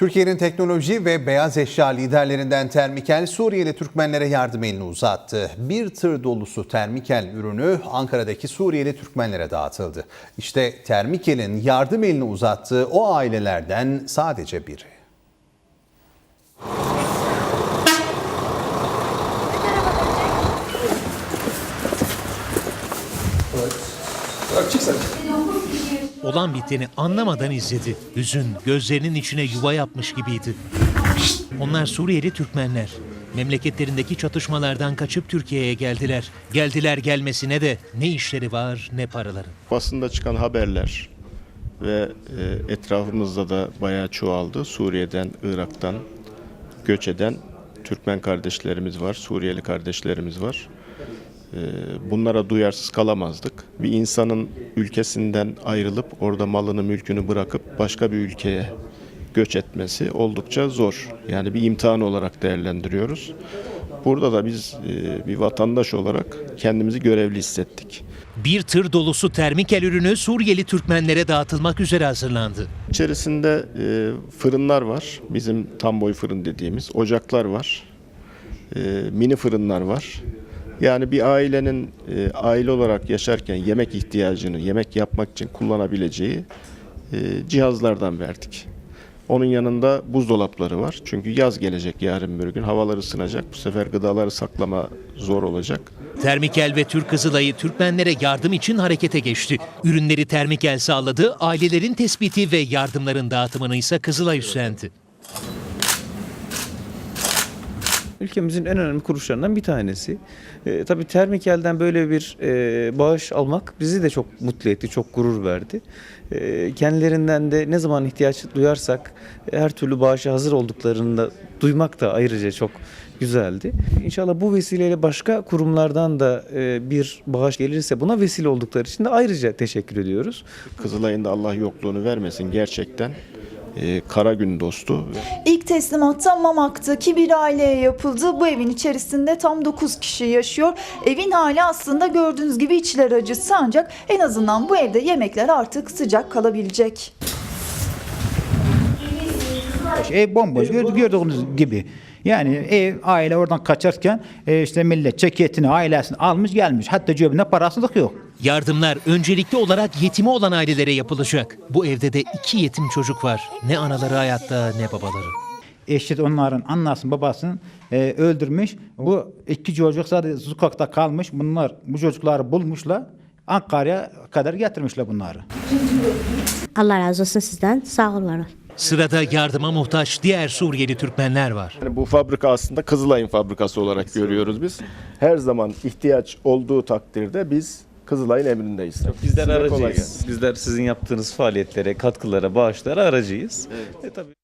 Türkiye'nin teknoloji ve beyaz eşya liderlerinden Termikel Suriyeli Türkmenlere yardım elini uzattı. Bir tır dolusu Termikel ürünü Ankara'daki Suriyeli Türkmenlere dağıtıldı. İşte Termikel'in yardım elini uzattığı o ailelerden sadece biri. Olan biteni anlamadan izledi. Hüzün gözlerinin içine yuva yapmış gibiydi. Onlar Suriyeli Türkmenler. Memleketlerindeki çatışmalardan kaçıp Türkiye'ye geldiler. Geldiler gelmesine de ne işleri var ne paraları. Basında çıkan haberler ve e, etrafımızda da bayağı çoğaldı. Suriye'den, Irak'tan göç eden Türkmen kardeşlerimiz var, Suriyeli kardeşlerimiz var. E, Bunlara duyarsız kalamazdık. Bir insanın ülkesinden ayrılıp orada malını, mülkünü bırakıp başka bir ülkeye göç etmesi oldukça zor. Yani bir imtihan olarak değerlendiriyoruz. Burada da biz e, bir vatandaş olarak kendimizi görevli hissettik. Bir tır dolusu termikel ürünü Suriyeli Türkmenlere dağıtılmak üzere hazırlandı. İçerisinde e, fırınlar var. Bizim tam boy fırın dediğimiz. Ocaklar var. E, mini fırınlar var. Yani bir ailenin e, aile olarak yaşarken yemek ihtiyacını, yemek yapmak için kullanabileceği e, cihazlardan verdik. Onun yanında buzdolapları var. Çünkü yaz gelecek yarın bir gün. Havalar ısınacak. Bu sefer gıdaları saklama zor olacak. Termikel ve Türk Kızılayı Türkmenlere yardım için harekete geçti. Ürünleri Termikel sağladı, ailelerin tespiti ve yardımların dağıtımını ise Kızılay üstlendi. Ülkemizin en önemli kuruluşlarından bir tanesi. E, tabii Termikel'den böyle bir e, bağış almak bizi de çok mutlu etti, çok gurur verdi. E, kendilerinden de ne zaman ihtiyaç duyarsak e, her türlü bağışa hazır olduklarını da duymak da ayrıca çok güzeldi. İnşallah bu vesileyle başka kurumlardan da e, bir bağış gelirse buna vesile oldukları için de ayrıca teşekkür ediyoruz. Kızılay'ın da Allah yokluğunu vermesin gerçekten. E, kara gün dostu. İlk teslimatta Mamak'taki bir aileye yapıldı. Bu evin içerisinde tam 9 kişi yaşıyor. Evin hali aslında gördüğünüz gibi içler acısı ancak en azından bu evde yemekler artık sıcak kalabilecek. Ev bomboş gördü- gördüğünüz gibi. Yani ev aile oradan kaçarken e, işte millet ceketini ailesini almış gelmiş. Hatta cebinde parasızlık yok. Yardımlar öncelikli olarak yetimi olan ailelere yapılacak. Bu evde de iki yetim çocuk var. Ne anaları hayatta ne babaları. Eşit onların annesini babasını e, öldürmüş. Bu iki çocuk sadece sokakta kalmış. Bunlar bu çocukları bulmuşlar. Ankara'ya kadar getirmişler bunları. Allah razı olsun sizden. Sağ olun. Sırada yardıma muhtaç diğer Suriyeli Türkmenler var. Yani bu fabrika aslında Kızılay'ın fabrikası olarak görüyoruz biz. Her zaman ihtiyaç olduğu takdirde biz Kızılay'ın emrindeyiz. Bizler Size kolay aracıyız. Bizler sizin yaptığınız faaliyetlere, katkılara, bağışlara aracıyız. E, tabii